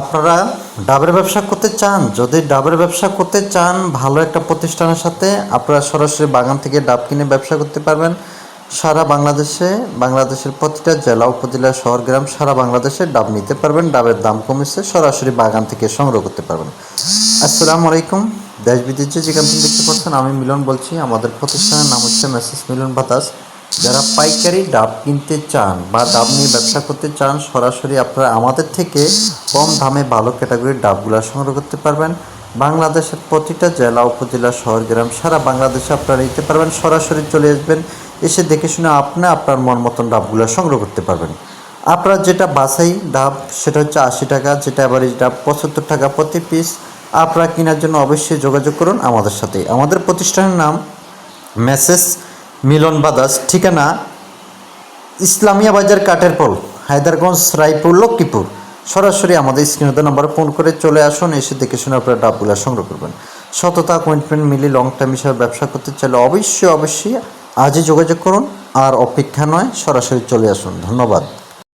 আপনারা ডাবের ব্যবসা করতে চান, যদি ডাবের ব্যবসা করতে চান, ভালো একটা প্রতিষ্ঠানের সাথে আপনারা সরাসরি বাগান থেকে ডাব কিনে ব্যবসা করতে পারবেন। সারা বাংলাদেশে, বাংলাদেশের প্রতিটা জেলা, উপজেলা, শহর, গ্রাম সারা বাংলাদেশে ডাব নিতে পারবেন। ডাবের দাম কমেছে, সরাসরি বাগান থেকে সংগ্রহ করতে পারবেন। আসসালামু আলাইকুম। দেশ বিদেশে যেখান থেকে দেখতে পাচ্ছেন, আমি মিলন বলছি। আমাদের প্রতিষ্ঠানের নাম হচ্ছে মেসেজ মিলন বাতাস। যারা পাইকারি ডাব কিনতে চান বা ডাব নিয়ে ব্যবসা করতে চান, সরাসরি আপনারা আমাদের থেকে কম দামে ভালো ক্যাটাগরির ডাবগুলো সংগ্রহ করতে পারবেন। বাংলাদেশের প্রতিটা জেলা, উপজেলা, শহর, গ্রাম, সারা বাংলাদেশে আপনারা নিতে পারবেন। সরাসরি চলে আসবেন, এসে দেখে শুনে আপনি আপনার মন মতন ডাবগুলো সংগ্রহ করতে পারবেন। আপনার যেটা বাছাই ডাব, সেটা হচ্ছে আশি টাকা, যেটা অ্যাভারেজ ডাব পঁচাত্তর টাকা প্রতি পিস আপনারা কেনার জন্য অবশ্যই যোগাযোগ করুন আমাদের সাথে। আমাদের প্রতিষ্ঠানের নাম মেসেজ মিলন বাদাস, ঠিকানা ইসলামিয়া বাজার কাঠের পোল, হায়দারগঞ্জ, রায়পুর, লক্ষ্মীপুর। সরাসরি আমাদের স্ক্রিনে নাম্বার ফোন করে চলে আসুন, এসে দেখে শুনে আপনারা ডাবগুলা সংগ্রহ করবেন। সততা কমিটমেন্ট মিলে লং টাইম হিসাবে ব্যবসা করতে চাইলে অবশ্যই অবশ্যই আজই যোগাযোগ করুন, আর অপেক্ষা নয়, সরাসরি চলে আসুন। ধন্যবাদ।